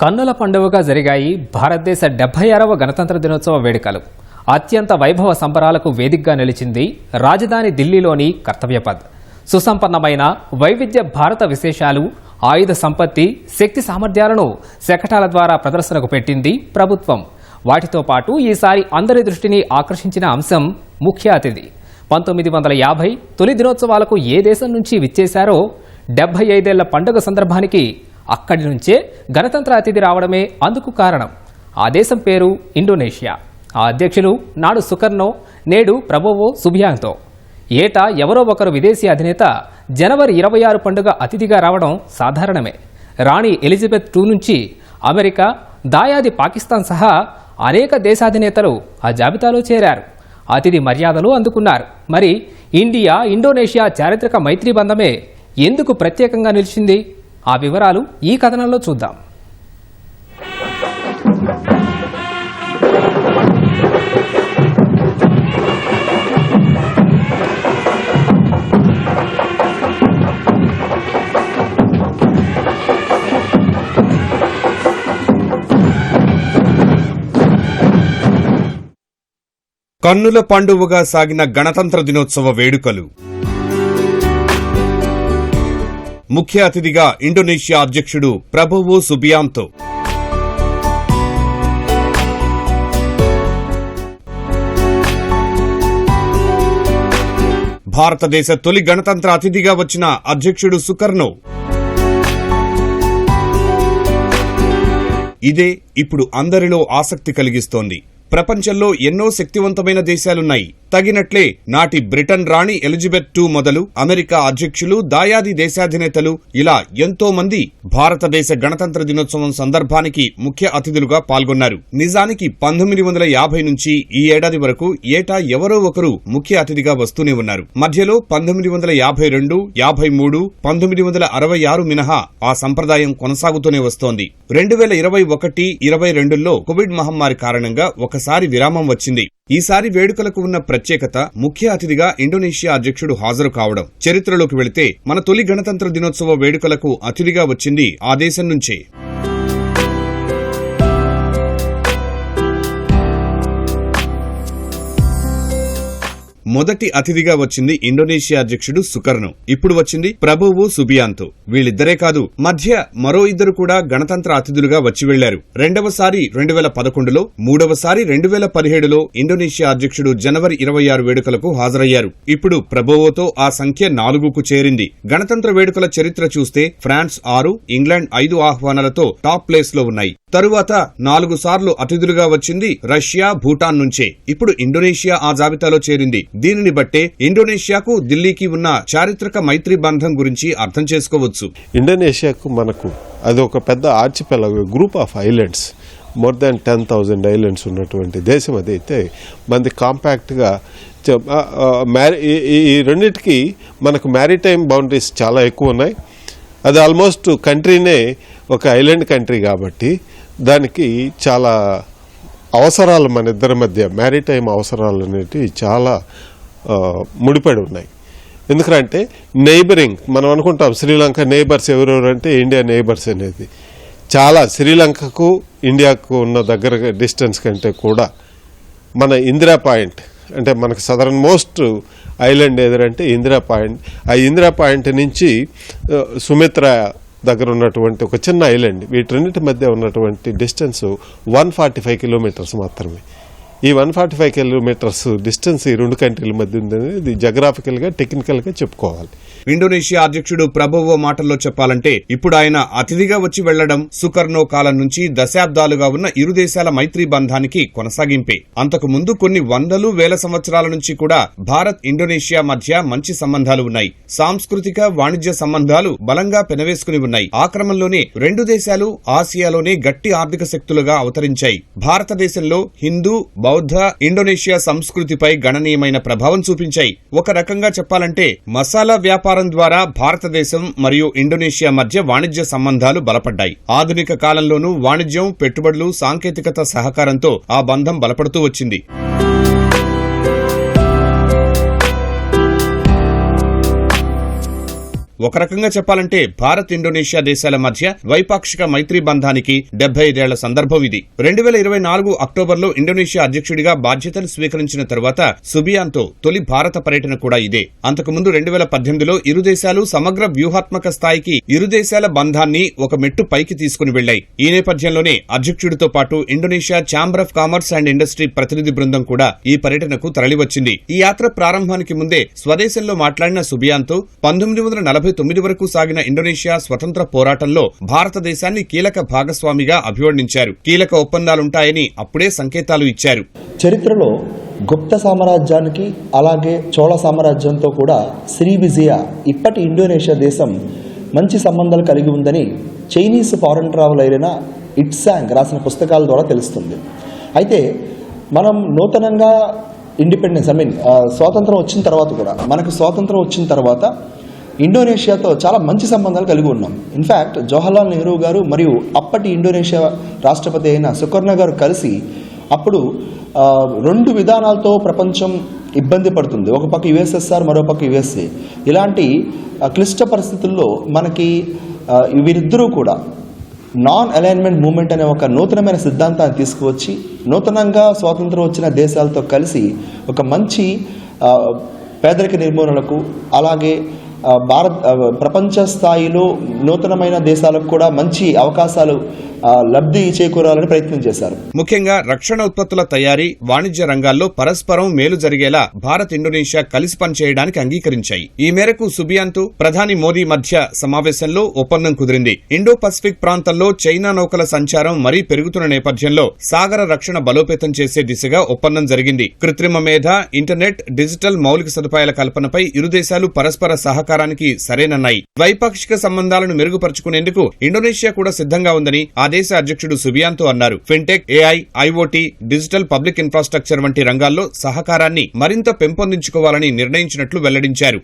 కన్నుల పండుగగా జరిగాయి భారతదేశ డెబ్బై ఆరవ గణతంత్ర దినోత్సవ వేడుకలు. అత్యంత వైభవ సంబరాలకు వేదికగా నిలిచింది రాజధాని ఢిల్లీలోని కర్తవ్యపథ్ సుసంపన్నమైన వైవిధ్య భారత విశేషాలు ఆయుధ సంపత్తి శక్తి సామర్థ్యాలను శకటాల ద్వారా ప్రదర్శనకు పెట్టింది ప్రభుత్వం. వాటితో పాటు ఈసారి అందరి దృష్టిని ఆకర్షించిన అంశం ముఖ్య అతిథి. పంతొమ్మిది వందల యాభై తొలి దినోత్సవాలకు ఏ దేశం నుంచి విచ్చేశారో డెబ్బై ఐదేళ్ళ పండుగ సందర్భానికి అక్కడి నుంచే గణతంత్ర అతిథి రావడమే అందుకు కారణం. ఆ దేశం పేరు ఇండోనేషియా. ఆ అధ్యక్షులు నాడు సుకర్నో నేడు ప్రభోవో సుబియాంతో ఏటా ఎవరో ఒకరు విదేశీ అధినేత జనవరి ఇరవై ఆరు పండుగ అతిథిగా రావడం సాధారణమే. రాణి ఎలిజబెత్ టూ నుంచి అమెరికా దాయాది పాకిస్తాన్ సహా అనేక దేశాధినేతలు ఆ జాబితాలో చేరారు. అతిథి మర్యాదలు అందుకున్నారు. మరి ఇండియా ఇండోనేషియా చారిత్రక మైత్రి బంధమే ఎందుకు ప్రత్యేకంగా నిలిచింది? ఆ వివరాలు ఈ కథనంలో చూద్దాం. కన్నుల పండువగా సాగిన గణతంత్ర దినోత్సవ వేడుకలు. ముఖ్య అతిథిగా ఇండోనేషియా అధ్యక్షుడు ప్రభువు సుబియాంతో. భారతదేశ తొలి గణతంత్ర అతిథిగా వచ్చిన అధ్యక్షుడు సుకర్ణో ఇదే ఇప్పుడు అందరిలో ఆసక్తి కలిగిస్తోంది. ప్రపంచంలో ఎన్నో శక్తివంతమైన దేశాలున్నాయి. తగినట్లే నాటి బ్రిటన్ రాణి ఎలిజబెత్ టూ మొదలు అమెరికా అధ్యక్షులు దాయాది దేశాధినేతలు ఇలా ఎంతో మంది భారతదేశ గణతంత్ర దినోత్సవం సందర్భానికి ముఖ్య అతిథులుగా పాల్గొన్నారు. నిజానికి పంతొమ్మిది వందల యాభై నుంచి ఈ ఏడాది వరకు ఏటా ఎవరో ఒకరు ముఖ్య అతిథిగా వస్తూనే ఉన్నారు. మధ్యలో పంతొమ్మిది వందల యాభై రెండు యాభై మూడు పంతొమ్మిది వందల అరవై ఆరు మినహా ఆ సంప్రదాయం కొనసాగుతూనే వస్తోంది. రెండు వేల ఇరవై ఒకటి ఇరవై రెండులో కోవిడ్ మహమ్మారి కారణంగా ఒకసారి విరామం వచ్చింది. ఈసారి వేడుకలకు ఉన్న ప్రత్యేకత ముఖ్య అతిథిగా ఇండోనేషియా అధ్యక్షుడు హాజరు కావడం. చరిత్రలోకి వెళితే మన తొలి గణతంత్ర దినోత్సవ వేడుకలకు అతిథిగా వచ్చింది ఆ దేశం నుంచే. మొదటి అతిథిగా వచ్చింది ఇండోనేషియా అధ్యక్షుడు సుకర్ను ఇప్పుడు వచ్చింది ప్రభువు సుబియాంతో. వీళ్ళిద్దరే కాదు మధ్య మరో ఇద్దరు కూడా గణతంత్ర అతిథులుగా వచ్చి వెళ్ళారు రెండవసారి రెండు వేల పదకొండులో మూడవసారి రెండు వేల పదిహేడులో ఇండోనేషియా అధ్యక్షుడు జనవరి ఇరవై ఆరు వేడుకలకు హాజరయ్యారు. ఇప్పుడు ప్రభువోతో ఆ సంఖ్య నాలుగుకు చేరింది. గణతంత్ర వేడుకల చరిత్ర చూస్తే ఫ్రాన్స్ ఆరు ఇంగ్లాండ్ ఐదు ఆహ్వానాలతో టాప్ ప్లేస్లో ఉన్నాయి. తరువాత నాలుగు సార్లు అతిథులుగా వచ్చింది రష్యా భూటాన్ నుంచే. ఇప్పుడు ఇండోనేషియా ఆ జాబితాలో చేరింది. దీనిని బట్టే ఇండోనేషియాకు ఢిల్లీకి ఉన్న చారిత్రక మైత్రి బంధం గురించి అర్థం చేసుకోవచ్చు. ఇండోనేషియాకు మనకు అది ఒక పెద్ద archipelago group of islands more than ten thousand islands ఉన్నటువంటి దేశం అది అయితే మనది కాంపాక్ట్గా మ్యారీ ఈ- ఈ- ఈ రెండింటికి మనకు మ్యారిటైమ్ బౌండరీస్ చాలా ఎక్కువ ఉన్నాయి. అది ఆల్మోస్ట్ కంట్రీనే ఒక ఐలాండ్ కంట్రీ కాబట్టి దానికి చాలా అవసరాలు మన ఇద్దరి మధ్య మ్యారీటైమ్ అవసరాలు అనేటివి చాలా ముడిపడి ఉన్నాయి. ఎందుకంటే నైబరింగ్ మనం అనుకుంటాం శ్రీలంక నైబర్స్ ఎవరెవరు అంటే ఇండియా నైబర్స్ అనేది. చాలా శ్రీలంకకు ఇండియాకు ఉన్న దగ్గర డిస్టెన్స్ కంటే కూడా మన ఇందిరా పాయింట్ అంటే మనకు సదరన్ మోస్ట్ ఐలాండ్ ఎదురంటే ఇందిరా పాయింట్ ఆ ఇందిరా పాయింట్ నుంచి సుమిత్ర దగ్గర ఉన్నటువంటి ఒక చిన్న ఐలాండ్ వీటన్నిటి మధ్య ఉన్నటువంటి distance one forty five kilometres మాత్రమే. ఈ one forty five kilometres distance ఈ రెండు కంట్రీల మధ్య ఉందని ఇది జగ్రాఫికల్గా టెక్నికల్గా చెప్పుకోవాలి. ఇండోనేషియా అధ్యక్షుడు ప్రభువో మాటల్లో చెప్పాలంటే ఇప్పుడు ఆయన అతిథిగా వచ్చి వెళ్ళడం సుకర్ణో కాలం నుంచి దశాబ్దాలుగా ఉన్న ఇరు దేశాల మైత్రీ బంధానికి కొనసాగింపే. అంతకు ముందు కొన్ని వందలు వేల సంవత్సరాల నుంచి కూడా భారత్ ఇండోనేషియా మధ్య మంచి సంబంధాలు ఉన్నాయి. సాంస్కృతిక వాణిజ్య సంబంధాలు బలంగా పెనవేసుకుని ఉన్నాయి. ఆ క్రమంలోనే రెండు దేశాలు ఆసియాలోనే గట్టి ఆర్థిక శక్తులుగా అవతరించాయి. భారతదేశంలో హిందూ బౌద్ధ ఇండోనేషియా సంస్కృతిపై గణనీయమైన ప్రభావం చూపించాయి. ఒక రకంగా చెప్పాలంటే మసాలా వ్యాపారం ద్వారా భారతదేశం మరియు ఇండోనేషియా మధ్య వాణిజ్య సంబంధాలు బలపడ్డాయి. ఆధునిక కాలంలోనూ వాణిజ్యం పెట్టుబడులు సాంకేతికత సహకారంతో ఆ బంధం బలపడుతూ వచ్చింది. ఒక రకంగా చెప్పాలంటే భారత్ ఇండోనేషియా దేశాల మధ్య ద్వైపాక్షిక మైత్రి బంధానికి డెబ్బై ఐదేళ్ళ సందర్భం ఇది. రెండు వేల ఇరవై నాలుగు అక్టోబర్లో ఇండోనేషియా అధ్యక్షుడిగా బాధ్యతలు స్వీకరించిన తరువాత సుబియాన్తో తొలి భారత పర్యటన కూడా ఇదే. అంతకుముందు రెండు వేల పద్దెనిమిదిలో ఇరు దేశాలు సమగ్ర వ్యూహాత్మక స్థాయికి ఇరు దేశాల బంధాన్ని ఒక మెట్టు పైకి తీసుకుని వెళ్ళాయి ఈ నేపథ్యంలోనే అధ్యక్షుడితో పాటు Indonesia chamber of commerce and industry ప్రతినిధి బృందం కూడా ఈ పర్యటనకు తరలివచ్చింది. ఈ యాత్ర ప్రారంభానికి ముందే స్వదేశంలో మాట్లాడిన సుబియాంతో పంతొమ్మిది వందల నలభై తొమ్మిది వరకు సాగిన ఇండోనేషియా స్వతంత్ర పోరాటంలో భారతదేశాన్ని కీలక భాగస్వామిగా అభివర్ణించారు. కీలక ఒప్పందాలుంటాయని అప్పుడే సంకేతాలు ఇచ్చారు. చరిత్రలో గుప్త సామ్రాజ్యానికి అలాగే చోళ సామ్రాజ్యంతో కూడా శ్రీ విజయ ఇప్పటి ఇండోనేషియా దేశం మంచి సంబంధాలు కలిగి ఉందని చైనీస్ ఫారెన్ ట్రావెల్ అయిన ఇట్సాంగ్ రాసిన పుస్తకాల ద్వారా తెలుస్తుంది. అయితే మనం నూతనంగా ఇండిపెండెన్స్ ఐ మీన్ స్వాతంత్రం వచ్చిన తర్వాత కూడా మనకు స్వాతంత్రం వచ్చిన తర్వాత ఇండోనేషియాతో చాలా మంచి సంబంధాలు కలిగి ఉన్నాం. ఇన్ఫ్యాక్ట్ జవహర్లాల్ నెహ్రూ గారు మరియు అప్పటి ఇండోనేషియా రాష్ట్రపతి అయిన సుకర్ణ గారు కలిసి అప్పుడు రెండు విధానాలతో ప్రపంచం ఇబ్బంది పడుతుంది. ఒక పక్క యుఎస్ఎస్ఆర్ మరో పక్క యుఎస్ఏ. ఇలాంటి క్లిష్ట పరిస్థితుల్లో మనకి వీరిద్దరూ కూడా నాన్ అలైన్మెంట్ మూమెంట్ అనే ఒక నూతనమైన సిద్ధాంతాన్ని తీసుకువచ్చి నూతనంగా స్వాతంత్రం వచ్చిన దేశాలతో కలిసి ఒక మంచి పేదరిక నిర్మూలనకు అలాగే భారత్ ప్రపంచ స్థాయిలో నూతనమైన దేశాలకు కూడా మంచి అవకాశాలు లబ్ధి చేకూరాలని ప్రయత్నం చేశారు. ముఖ్యంగా రక్షణ ఉత్పత్తుల తయారీ వాణిజ్య రంగాల్లో పరస్పరం మేలు జరిగేలా భారత్ ఇండోనేషియా కలిసి పనిచేయడానికి అంగీకరించాయి. ఈ మేరకు సుబియాంతు ప్రధాని మోదీ మధ్య సమావేశంలో ఒప్పందం కుదిరింది. ఇండో పసిఫిక్ ప్రాంతంలో చైనా నౌకల సంచారం మరీ పెరుగుతున్న నేపథ్యంలో సాగర రక్షణ బలోపేతం చేసే దిశగా ఒప్పందం జరిగింది. కృత్రిమ మేధ ఇంటర్నెట్ డిజిటల్ మౌలిక సదుపాయాల కల్పనపై ఇరు దేశాలు పరస్పర సహకారానికి సరేనన్నాయి. ద్వైపాక్షిక సంబంధాలను మెరుగుపరుచుకునేందుకు ఇండోనేషియా కూడా సిద్ధంగా ఉందని ఆ దేశ అధ్యక్షుడు సుబియాంతో అన్నారు. Fintech AI IoT digital public infrastructure వంటి రంగాల్లో సహకారాన్ని మరింత పెంపొందించుకోవాలని నిర్ణయించినట్లు వెల్లడించారు.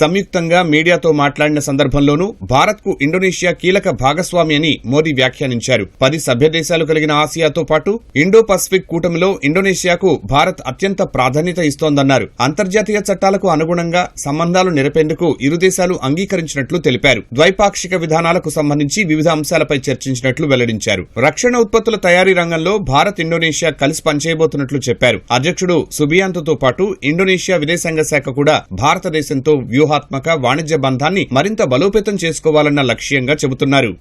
సంయుక్తంగా మీడియాతో మాట్లాడిన సందర్భంలోనూ భారత్కు ఇండోనేషియా కీలక భాగస్వామి అని మోదీ వ్యాఖ్యానించారు. పది సభ్య దేశాలు కలిగిన ఆసియాతో పాటు ఇండో పసిఫిక్ కూటమిలో ఇండోనేషియాకు భారత్ అత్యంత ప్రాధాన్యత ఇస్తోందన్నారు. అంతర్జాతీయ చట్టాలకు అనుగుణంగా సంబంధాలు నెరపేందుకు ఇరు దేశాలు అంగీకరించినట్లు తెలిపారు. ద్వైపాక్షిక విధానాలకు సంబంధించి వివిధ అంశాలపై చర్చించినట్లు వెల్లడించారు. రక్షణ ఉత్పత్తుల తయారీ రంగంలో భారత్ ఇండోనేషియా కలిసి పనిచేయబోతున్నట్లు చెప్పారు. అధ్యక్షుడు సుబియాంతోతో పాటు ఇండోనేషియా విదేశాంగ శాఖ కూడా భారతదేశంతో వ్యూహాత్మక వాణిజ్య బంధాన్ని మరింత బలోపేతం చేసుకోవాలన్న లక్ష్యంగా చెబుతున్నారు.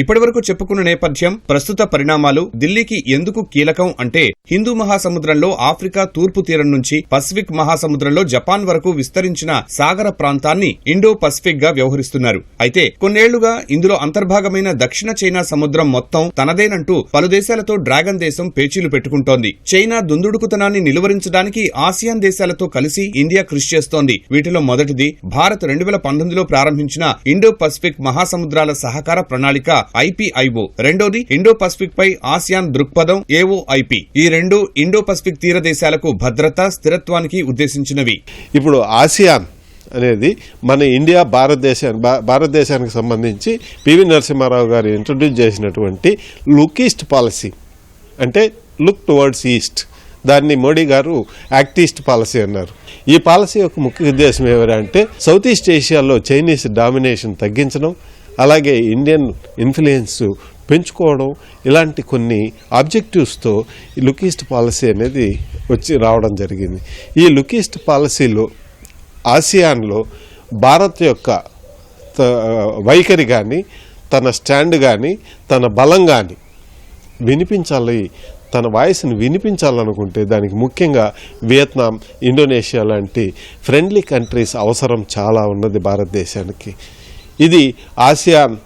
ఇప్పటివరకు చెప్పుకున్న నేపథ్యం ప్రస్తుత పరిణామాలు ఢిల్లీకి ఎందుకు కీలకం అంటే హిందూ మహాసముద్రంలో ఆఫ్రికా తూర్పు తీరం నుంచి పసిఫిక్ మహాసముద్రంలో జపాన్ వరకు విస్తరించిన సాగర ప్రాంతాన్ని ఇండో పసిఫిక్గా వ్యవహరిస్తున్నారు. అయితే కొన్నేళ్ళుగా ఇందులో అంతర్భాగమైన దక్షిణ చైనా సముద్రం మొత్తం తనదేనంటూ పలు దేశాలతో డ్రాగన్ దేశం పేచీలు పెట్టుకుంటోంది. చైనా దుందుడుకుతనాన్ని నిలువరించడానికి ఆసియాన్ దేశాలతో కలిసి ఇండియా కృషి చేస్తోంది. వీటిలో మొదటిది భారత్ రెండు వేల పంతొమ్మిదిలో ప్రారంభించిన ఇండో పసిఫిక్ మహాసముద్రాల సహకార ప్రణాళిక ఐపీఐఓ. రెండోది ఇండో పసిఫిక్ పై ఆసియాన్ దృక్పథం ఏఓఐపి. ఈ రెండు ఇండో పసిఫిక్ తీర దేశాలకు భద్రత స్థిరత్వానికి ఉద్దేశించినవి. ఇప్పుడు ఆసియాన్ అనేది మన ఇండియా భారతదేశాన్ని భారతదేశానికి సంబంధించి పివి నరసింహారావు గారు ఇంట్రడ్యూస్ చేసినటువంటి లుక్ ఈస్ట్ పాలసీ. అంటే లుక్ టువర్డ్స్ ఈస్ట్. దాన్ని మోడీ గారు యాక్ట్ ఈస్ట్ పాలసీ అన్నారు. ఈ పాలసీ యొక్క ముఖ్య ఉద్దేశం ఏమిటంటే సౌత్ ఈస్ట్ ఏషియాలో చైనీస్ డామినేషన్ తగ్గించడం అలాగే ఇండియన్ ఇన్ఫ్లుయెన్స్ పెంచుకోవడం ఇలాంటి కొన్ని ఆబ్జెక్టివ్స్తో ఈ లుక్ పాలసీ అనేది వచ్చి రావడం జరిగింది. ఈ లుక్ పాలసీలో ఆసియాన్లో భారత్ యొక్క వైఖరి కానీ తన స్టాండ్ కానీ తన బలం కానీ వినిపించాలి తన వాయిస్ని వినిపించాలనుకుంటే దానికి ముఖ్యంగా వియత్నాం ఇండోనేషియా లాంటి ఫ్రెండ్లీ కంట్రీస్ అవసరం చాలా ఉన్నది భారతదేశానికి. ఇది ఆసియాన్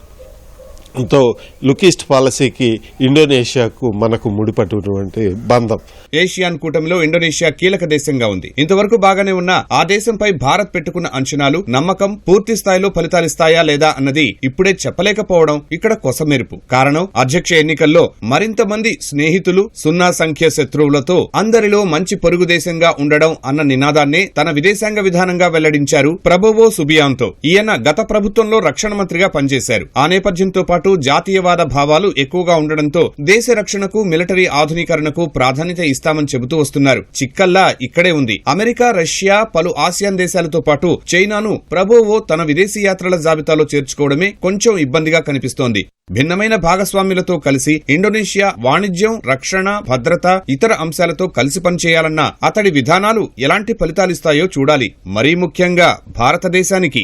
తో లుకిస్ట్ పాలసీకి ఇండోనేషియాకు మనకు ముడిపడినటువంటి బంధం. ఏషియాన్ కూటమిలో ఇండోనేషియా కీలక దేశంగా ఉంది. ఇంతవరకు బాగానే ఉన్న ఆ దేశంపై భారత్ పెట్టుకున్న అంచనాలు నమ్మకం పూర్తి స్థాయిలో ఫలితాలిస్తాయా లేదా అన్నది ఇప్పుడే చెప్పలేకపోవడం ఇక్కడ కొసమెరుపు. కారణం అధ్యక్ష ఎన్నికల్లో మరింత మంది స్నేహితులు సున్నా సంఖ్య శత్రువులతో అందరిలో మంచి పొరుగు దేశంగా ఉండడం అన్న నినాదాన్నే తన విదేశాంగ విధానంగా వెల్లడించారు ప్రభువో సుబియాంతో. ఈయన గత ప్రభుత్వంలో రక్షణ మంత్రిగా పనిచేశారు. ఆ నేపథ్యంతో పాటు పాటు జాతీయవాద భావాలు ఎక్కువగా ఉండడంతో దేశ రక్షణకు మిలిటరీ ఆధునీకరణకు ప్రాధాన్యత ఇస్తామని చెబుతూ వస్తున్నారు. చిక్కల్లా ఇక్కడే ఉంది. అమెరికా రష్యా పలు ఆసియాన్ దేశాలతో పాటు చైనాను ప్రభోవో తన విదేశీ యాత్రల జాబితాలో చేర్చుకోవడమే కొంచెం ఇబ్బందిగా కనిపిస్తోంది. భిన్నమైన భాగస్వామ్యులతో కలిసి ఇండోనేషియా వాణిజ్యం రక్షణ భద్రత ఇతర అంశాలతో కలిసి పనిచేయాలన్న అతడి విధానాలు ఎలాంటి ఫలితాలిస్తాయో చూడాలి. మరీ ముఖ్యంగా భారతదేశానికి.